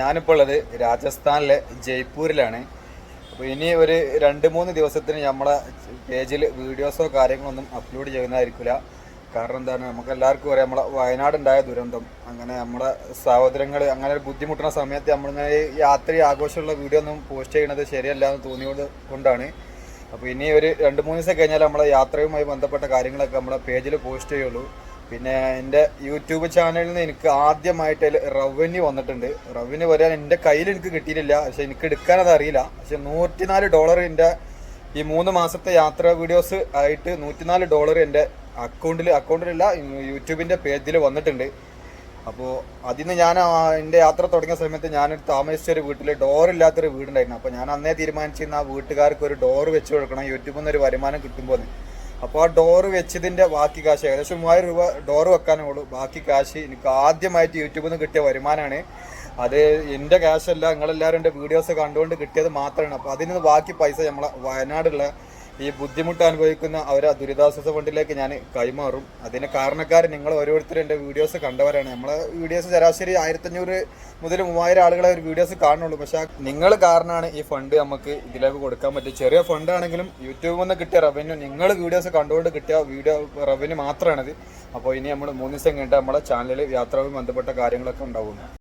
ഞാനിപ്പോൾ ഉള്ളത് രാജസ്ഥാനിലെ ജയ്പൂരിലാണ്. അപ്പോൾ ഇനി ഒരു രണ്ട് മൂന്ന് ദിവസത്തിന് നമ്മളെ പേജിൽ വീഡിയോസോ കാര്യങ്ങളൊന്നും അപ്ലോഡ് ചെയ്യുന്നതായിരിക്കില്ല കാരണം എന്താണ്? നമുക്ക് എല്ലാവർക്കും അറിയാം നമ്മളെ വയനാടുണ്ടായ ദുരന്തം. അങ്ങനെ നമ്മുടെ സഹോദരങ്ങൾ അങ്ങനെ ബുദ്ധിമുട്ടുന്ന സമയത്ത് നമ്മളിങ്ങനെ യാത്ര ആഘോഷമുള്ള വീഡിയോ ഒന്നും പോസ്റ്റ് ചെയ്യുന്നത് ശരിയല്ല എന്ന് തോന്നിയത് കൊണ്ടാണ്. അപ്പോൾ ഇനി ഒരു രണ്ട് മൂന്ന് ദിവസം കഴിഞ്ഞാൽ നമ്മളെ യാത്രയുമായി ബന്ധപ്പെട്ട കാര്യങ്ങളൊക്കെ നമ്മളെ പേജിൽ പോസ്റ്റ് ചെയ്യുള്ളൂ. പിന്നെ എന്റെ യൂട്യൂബ് ചാനലിൽ നിന്ന് എനിക്ക് ആദ്യമായിട്ട് റവന്യൂ വന്നിട്ടുണ്ട്. റവന്യൂ വരാൻ എന്റെ കയ്യിൽ എനിക്ക് കിട്ടിയിട്ടില്ല. പക്ഷെ എനിക്ക് എടുക്കാനത് അറിയില്ല. പക്ഷെ നൂറ്റിനാല് ഡോളർ എന്റെ ഈ മൂന്ന് മാസത്തെ യാത്രാ വീഡിയോസ് ആയിട്ട് നൂറ്റിനാല് ഡോളർ എന്റെ അക്കൗണ്ടിൽ അക്കൗണ്ടിലല്ല യൂട്യൂബിന്റെ പേജിൽ വന്നിട്ടുണ്ട്. അപ്പോൾ അതിൽ നിന്ന് ഞാൻ എന്റെ യാത്ര തുടങ്ങിയ സമയത്ത് ഞാൻ താമസിച്ച ഒരു വീട്ടിൽ ഡോറില്ലാത്തൊരു വീടുണ്ടായിരുന്നു. അപ്പോൾ ഞാൻ അന്നേ തീരുമാനിച്ചിരുന്ന ആ വീട്ടുകാർക്ക് ഒരു ഡോർ വെച്ച് കൊടുക്കണം. യൂട്യൂബിൽ നിന്ന് ഒരു വരുമാനം കിട്ടുമ്പോൾ അപ്പോൾ ആ ഡോർ വെച്ചതിന്റെ ബാക്കി കാശ് ഏകദേശം മൂവായിരം രൂപ ഡോർ വെക്കാനേ ഉള്ളൂ ബാക്കി കാശ് എനിക്ക് ആദ്യമായിട്ട് യൂട്യൂബിൽ നിന്ന് കിട്ടിയ വരുമാനമാണ് അത് എന്റെ ക്യാഷല്ല നിങ്ങളെല്ലാവരും എന്റെ വീഡിയോസ് കണ്ടുകൊണ്ട് കിട്ടിയത് മാത്രമാണ്. അപ്പോൾ അതിൽ നിന്ന് ബാക്കി പൈസ നമ്മളെ വയനാടുള്ള ഈ ബുദ്ധിമുട്ട് അനുഭവിക്കുന്ന അവരെ ദുരിതാശ്വാസ ഫണ്ടിലേക്ക് ഞാൻ കൈമാറും. അതിന് കാരണക്കാർ നിങ്ങൾ ഓരോരുത്തരും എന്റെ വീഡിയോസ് കണ്ടവരാണ്. നമ്മളെ വീഡിയോസ് ശരാശരി ആയിരത്തഞ്ഞൂറ് മുതൽ മൂവായിരം ആളുകളെ ഒരു വീഡിയോസ് കാണുള്ളൂ പക്ഷേ നിങ്ങൾ കാരണമാണ് ഈ ഫണ്ട് നമുക്ക് ഇതിലേക്ക് കൊടുക്കാൻ പറ്റും ചെറിയ ഫണ്ട് ആണെങ്കിലും യൂട്യൂബിൽ നിന്ന് കിട്ടിയ റവന്യൂ നിങ്ങൾ വീഡിയോസ് കണ്ടുകൊണ്ട് കിട്ടിയ വീഡിയോ റവന്യൂ മാത്രമാണിത് അപ്പോൾ ഇനി നമ്മൾ മൂന്ന് ദിവസം കഴിഞ്ഞിട്ട് നമ്മളെ ചാനലിൽ യാത്രയുമായി ബന്ധപ്പെട്ട കാര്യങ്ങളൊക്കെ ഉണ്ടാവുന്നു